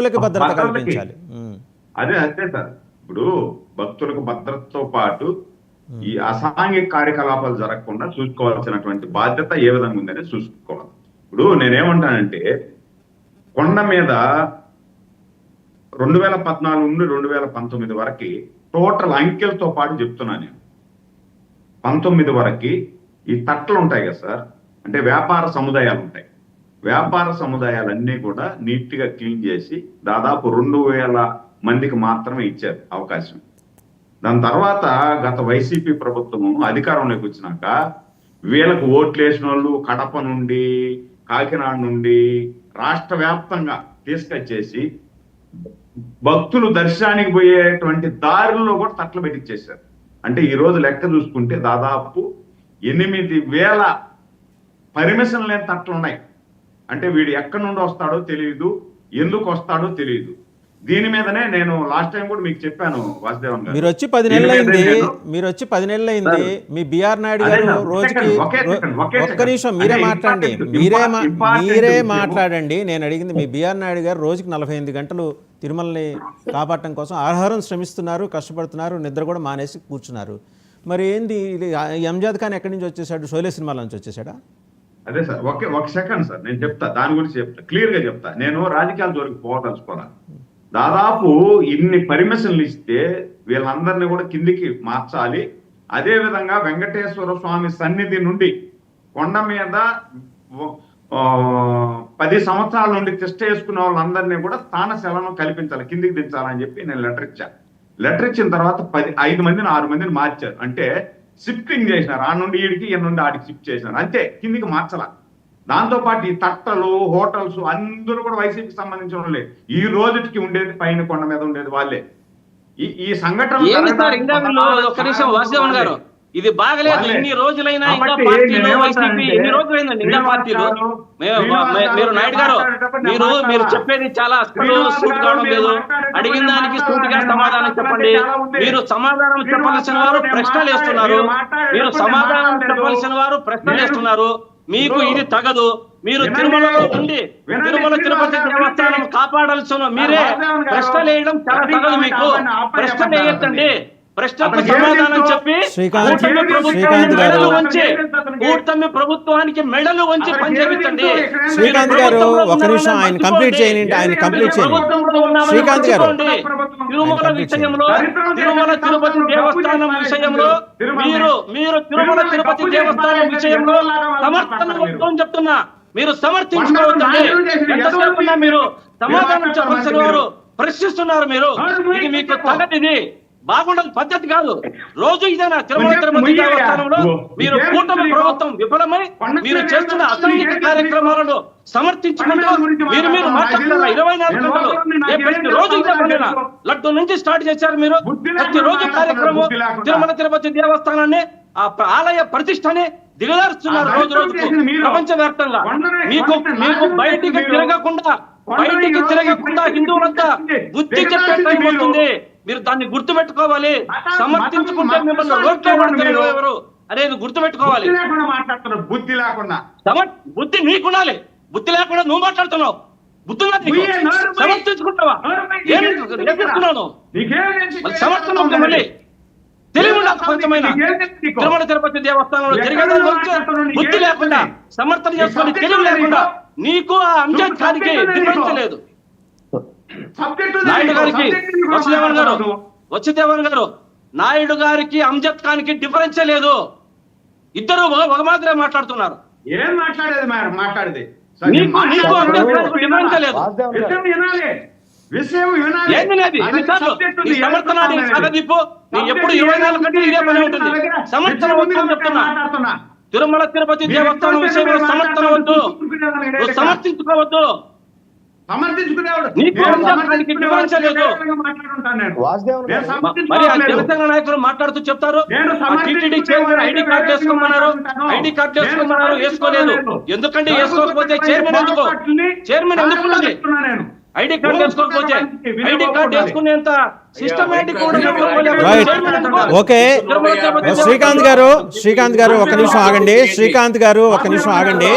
భక్తులకి భద్రత. కల్పించాలి. అదే అంతే సార్. ఇప్పుడు భక్తులకు భద్రతతో పాటు ఈ అసాంఘిక కార్యకలాపాలు జరగకుండా చూసుకోవాల్సినటువంటి బాధ్యత ఏ విధంగా ఉందని చూసుకోవాలి. ఇప్పుడు నేనేమంటానంటే కొండ మీద రెండు వేల పద్నాలుగు నుండి రెండు వేల పంతొమ్మిది వరకు టోటల్ అంకెలతో పాటు చెప్తున్నాను నేను. పంతొమ్మిది వరకు ఈ తట్టలు ఉంటాయి కదా సార్. అంటే వ్యాపార సముదాయాలు ఉంటాయి వ్యాపార సముదాయాలన్నీ కూడా నీట్గా క్లీన్ చేసి దాదాపు రెండు వేల మందికి మాత్రమే ఇచ్చారు అవకాశం. దాని తర్వాత గత వైసీపీ ప్రభుత్వము అధికారంలోకి వచ్చినాక వీళ్ళకు ఓట్లు వేసిన వాళ్ళు కడప నుండి కాకినాడ నుండి రాష్ట్ర వ్యాప్తంగా తీసుకొచ్చేసి భక్తులు దర్శనానికి పోయేటువంటి దారుల్లో కూడా తట్లు పెట్టించేశారు అంటే ఈరోజు లెక్క చూసుకుంటే దాదాపు ఎనిమిది వేల పర్మిషన్ లేని తట్లు ఉన్నాయి అంటే వీడు ఎక్కడి నుండి వస్తాడో తెలియదు ఎందుకు వస్తాడో తెలియదు దీని మీదనే నేను లాస్ట్ టైం కూడా మీకు చెప్పాను వాసుదేవన్ గారు. మీరు వచ్చి పది నెలలు అయింది మీరు వచ్చి పది నెలలు అయింది మీ బిఆర్ నాయుడు గారు రోజుకి ఒక్క. నిమిషం మీరే మాట్లాడండి మీరే మీరే. మాట్లాడండి. నేను అడిగింది మీ బిఆర్ నాయుడు గారు రోజుకి నలభై ఎనిమిది గంటలు తిరుమలని కాపాడటం కోసం ఆహారం శ్రమిస్తున్నారు కష్టపడుతున్నారు నిద్ర కూడా మానేసి కూర్చున్నారు. మరి ఏంది ఇది ఎంజాద్ ఖాన్ ఎక్కడి నుంచి వచ్చేసాడు? షోలే సినిమాల నుంచి వచ్చేసాడా? అదే సార్ ఒకే ఒక సెకండ్ సార్ నేను చెప్తా దాని గురించి చెప్తా క్లియర్గా చెప్తా. నేను రాజకీయాల జోలికి పోదలుచుకోరా దాదాపు ఇన్ని పర్మిషన్లు ఇస్తే వీళ్ళందరినీ కూడా కిందికి మార్చాలి. అదే విధంగా వెంకటేశ్వర స్వామి సన్నిధి నుండి కొండ మీద పది సంవత్సరాల నుండి తిష్ట వేసుకున్న వాళ్ళందరినీ కూడా స్థాన శలనం కల్పించాలి కిందికి దించాలని చెప్పి నేను లెటర్ ఇచ్చాను లెటర్ ఇచ్చిన తర్వాత పది ఐదు మందిని ఆరు మందిని మార్చారు. అంటే షిఫ్టింగ్ చేసినారు. ఆ నుండి ఈడికి ఈ నుండి ఆడికి షిఫ్ట్ చేసినారు. అంతే కిందికి మార్చాల. దాంతో పాటు ఈ తట్టలు హోటల్స్ అందరూ కూడా వైసీపీకి సంబంధించిన వాళ్ళే. ఈ రోజుకి ఉండేది పైన కొండ మీద ఉండేది వాళ్ళే. ఈ ఈ సంఘటన ఇది బాగలేదు. ఇన్ని రోజులైనా ఇంకా పార్టీలు వైసీపీ ఎన్ని రోజులైందండి ఇంకా పార్టీలు మీరు నాయుడు గారు మీరు మీరు? చెప్పేది చాలా సూట్ కావడం లేదు అడిగిన దానికి? సూటిగా సమాధానం చెప్పండి. మీరు సమాధానం గారు, వారు ప్రశ్నలు వేస్తున్నారు మీరు సమాధానం. చెప్పవలసిన వారు ప్రశ్నలు నేను- వేస్తున్నారు మీకు ఇది తగదు మీరు. తిరుమలలో ఉండి తిరుమల తిరుపతి దేవస్థానం. కాపాడాల్సిన మీరే ప్రశ్నలు వేయడం చాలా తగదు మీకు ప్రశ్నలు. వేయొద్దండి ఏం సమాధానం? చెప్పి మెడలు వంచి? కూటమి ప్రభుత్వానికి మెడలు వంచి అతనికి పని ఏం చేయించండి తెలుసు? ఇక్కడ ఏం శ్రీకాంత్. గారు ఒక నిమిషం ఆయన కంప్లీట్. చేయండి ఆయన కంప్లీట్ చేయండి శ్రీకాంత్ గారు. తిరుమల విషయంలో తిరుమల తిరుపతి దేవస్థానం విషయంలో మీరు మీరు తిరుమల తిరుపతి దేవస్థానం విషయంలో సమర్థన అని చెప్తున్నా మీరు సమర్థించుకోవద్దండి ఎంతసేపు మీరు సమాధానం చెప్పాల్సిన వారు ప్రశ్నిస్తున్నారు మీరు ఇది మీకు చెప్పు. బాగుండదు పద్ధతి కాదు రోజు ఇదేనా తిరుమల ముయ్యయ్యా. దేవస్థానంలో మీరు కూటమి? ప్రభుత్వం విఫలమై మీరు చేస్తున్న చేస్తున్నావు? కార్యక్రమాలను సమర్థించుకుంటూ మీరు మీరు మాట్లాడతావా? మాట్లాడుతున్నారు ఇరవై నాలుగు గంటలు మాట్లాడుతున్నా? రోజు. లడ్డు నుంచి స్టార్ట్ చేశారు మీరు ప్రతి రోజు కార్యక్రమం. తిరుమల తిరుపతి దేవస్థానాన్ని ఆ ఆలయ ప్రతిష్టని దిగదారుస్తున్నారు రోజు రోజుకు మీరు. ప్రపంచ వ్యాప్తంగా మీకు మీకు బయటికి. తిరగకుండా బయటికి రోజు తిరగకుండా హిందువులంతా. బుద్ధి చెప్పే టైం. మీరు దాన్ని గుర్తు పెట్టుకోవాలి మత- సమర్థించుకుంటే మిమ్మల్ని రోడ్లో. ఎవరు? అనేది గుర్తు పెట్టుకోవాలి బుద్ధి లేకుండా బుద్ధి లేకుండా. సమర్ బుద్ధి నీకుండాలి. బుద్ధి లేకుండా నువ్వు మాట్లాడుతున్నావు. నీకు. సమర్థించుకుంటావా? నీకేం నీకేం? ఉండాలి నీకేం నీకు? తిరుమల తిరుపతి దేవస్థానంలో ఎక్కడ జరిగేదాని నువ్వు గురించి మాట్లాడుతున్నావు? నీకేం బుద్ధి? లేకుండా సమర్థన చేసుకొని తెలివి లేకుండా నీకు? నీకు ఆ అంజద్ నువ్వు ఖాన్కి సబ్జెక్ట్ ఉంది డిఫరెన్స్ నీకు? లేదు నాయుడు. గారికి వసుదేవన్ గారు. వసుదేవన్ గారు నాయుడు గారికి అంజద్ ఖాన్కి డిఫరెన్సే లేదు. ఇద్దరు ఒక మాత్రమే మాట్లాడుతున్నారు. ఏం మాట్లాడేది మేడం మాట్లాడేది? విషయం ఎప్పుడు ఇరవై నాలుగు గంటలు ఇదే పని ఉంటుంది. సమర్థన చెప్తున్నా. తిరుమల తిరుపతి దేవస్థానం విషయంలో సమర్థన వద్దు. సమర్థించుకోవద్దు. నాయకులు మాట్లాడుతూ చెప్తారు? ఐడి కార్డు వేసుకోమన్నారు? ఐడి కార్డు వేసుకోమన్నారు? వేసుకోలేదు. ఎందుకంటే వేసుకోకపోతే చైర్మన్ ఎందుకు? చైర్మన్ ఎందుకు ఐడి కార్డు వేసుకోకపోతే ఐడి కార్డు వేసుకునేంత సిస్టమేటిక్? ఓకే. శ్రీకాంత్ గారు శ్రీకాంత్ గారు ఒక నిమిషం ఆగండి. శ్రీకాంత్ గారు ఒక నిమిషం ఆగండి.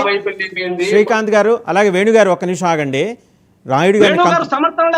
శ్రీకాంత్ గారు అలాగే వేణు గారు ఒక నిమిషం ఆగండి. రాయుడు గారు సమర్థన